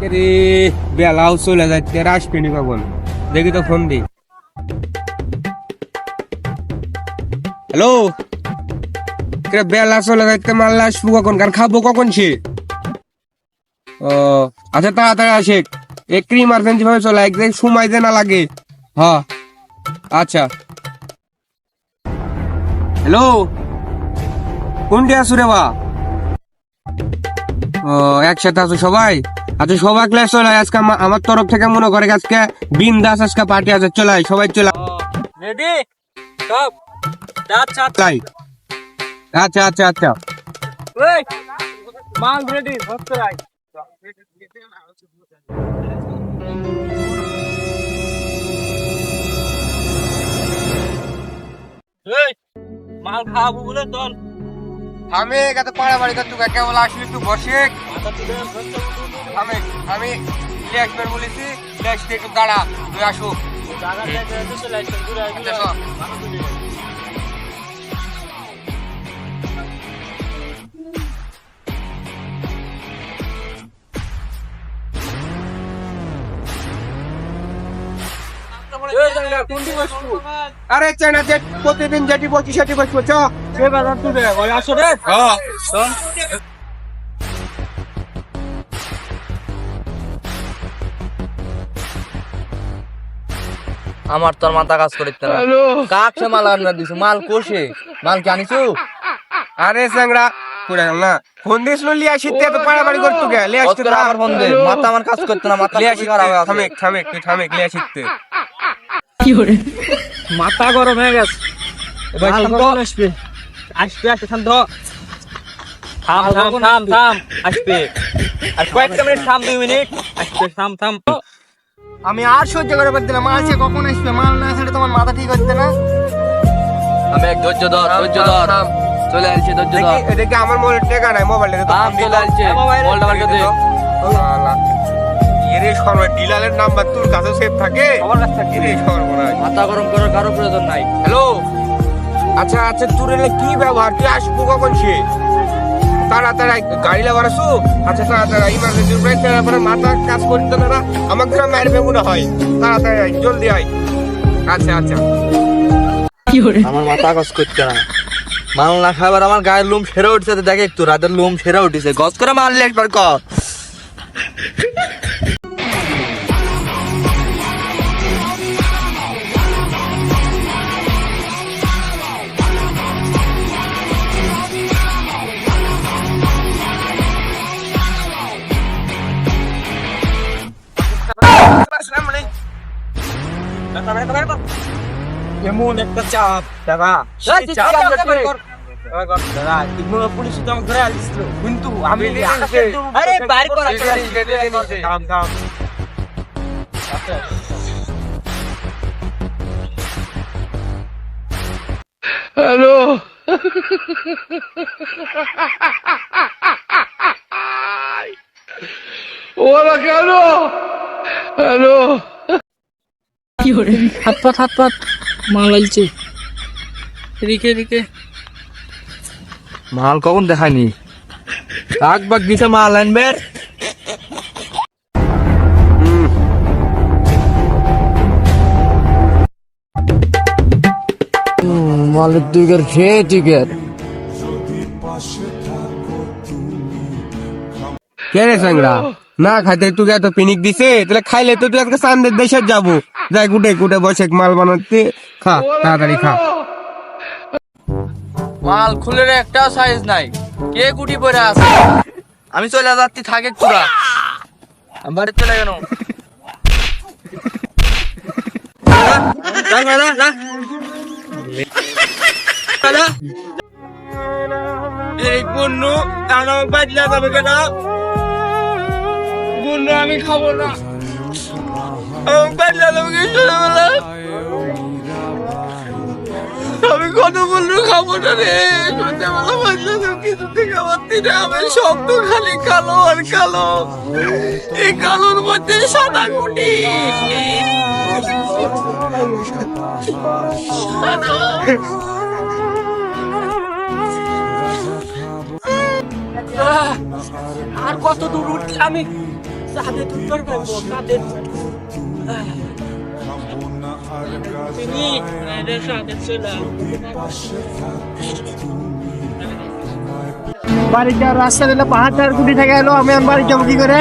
রে বেলাও চলে যাচ্ছে আসবেনি কখন দেখি তো ফোন দি। হ্যালো? বেলা চলে যাচ্ছে মাল্লা আসব কখন? কার খাব কখন সে? ও আচ্ছা তাড়াতাড়ি আসে। একটু ইমার্জেন্সি ভাবে চলে, একদিন সময় দে না লাগে। হ্যাঁ আচ্ছা। হ্যালো? কোনটি আছো রে বা? ও একসাথে আছো সবাই? আচ্ছা সবাই ক্লাস চলে আজকে আমার তরফ থেকে মনে করে আজকে বিন্দাস আজকে পার্টি আছে। চলে সবাই চলে রেডি সব আচ্ছা আচ্ছা আচ্ছা আচ্ছা। ওই মাল রেডি ভক্ত রাই মাল খাব বলে চল আমি এখানে পাড়া বাড়ি তুই কেবল আসলি তুই বসে আমি আমি আসবেন বলেছি আসতে একটু দাঁড়া তুই আসুক থেকে চলে আসছে ঘুরে আচ্ছা, আরে চেনা যে প্রতিদিন যেটি বলছি সেটি বসবো চ। সে বাজার তুলে আসো রে। হ্যাঁ। আমার তোর মাথা কাজ করিতে না। কাকছে মাল আনবার দিছু মাল কোষে? মাল কি আনিছু? আরে স্যাংরা পুরা না। ফোন দিস নো লিয়া শীতে এত পাড়াপাড়ি করতু কে লিয়া শীতে আবার ফোন দে। মাথা আমার কাজ করতে না মাথা লিয়া খুবই খারাপ হয়ে থামে থামে তুই থামে লিয়া শীতে মাথা গরম হয়ে গেছে। আসবে। আসবে আসবে শান্ত। থাম থাম থাম থাম আসবে। আর কয়েকটা মিনিট থাম দুই মিনিট। আসবে থাম থাম। আমি আর সহ্য করে পারতে না। মাল সে কখন আসবে? মাল না আসলে তোমার মাথা ঠিক হচ্ছে না? আমি এক ধৈর্য ধর ধৈর্য ধর। চলে আসছে ধৈর্য ধর। দেখি দেখি আমার মোবাইল টেকা নাই মোবাইল রে তো চলে আসছে বলটা আমার কাছে। এরে সর্ব ডিলারের নাম্বার তোর কাছে সেভ থাকে? আমার কাছে থাকে। এরে সর্বনাশ মাথা গরম করার কারও প্রয়োজন নাই। হ্যালো? আচ্ছা আচ্ছা তোর এলে কি ব্যবহার? তুই আসব কখন সে? তাড়াতাড়ি গাড়ি লাগার আসু। আচ্ছা তাড়াতাড়ি ইমার্জেন্সি ব্রেক তারপরে মাথা কাজ করতে না না আমাকে না মারবে মনে হয়। তাড়াতাড়ি আয়, জলদি আয়। আচ্ছা আচ্ছা। আমার মাথা কাজ করতে না। মাল না খাবার আমার গায়ের লোম সেরে উঠছে। তো দেখ একটু রাতের লোম সেরে উঠেছে। গজ করে মারলে একবার ক। এমন একটা চাপ দাদা। পুলিশ তো আমাকে ধরে আসছিল। কিন্তু আমি আরে বাইরে কর নিজে- নিজে। থাম থাম হাত পাত হাত পাত মাল আলছে এদিকে এদিকে। মাল কখন দেখায়নি? কাক বাক দিছে মাল আনবে। মালের টিকের খেয়ে টিকের কে রে সাংরা না খাইতে তুই এত পিনিক দিছে? তাহলে খাইলে তো তুই আজকে চান্দের দেশে যাব। যাই, গুটে গুটে বসে মাল বানাতে খা, তাড়াতাড়ি খা। মাল খুলে একটা সাইজ নাই। কে গুটি পরে আছে? আমি চলে যাচ্ছি, থাকে চূড়া আমি বাড়ি চলে গেল আমার আমি খাব না। আমি কত পণ্য খাব না রে। ছোটবেলা বাজলা যাবে কিছুতে খাওয়াচ্ছি না আমি তো খালি কালো আর কালো। এই কালোর মধ্যে সাদা গুটি। আর কত দূর উঠলে আমি? চাঁদে বাড়িতে রাস্তা দিলে পাহাড়টার গুটি থাকে এলো আমি আমার বাড়ি যাব কি করে?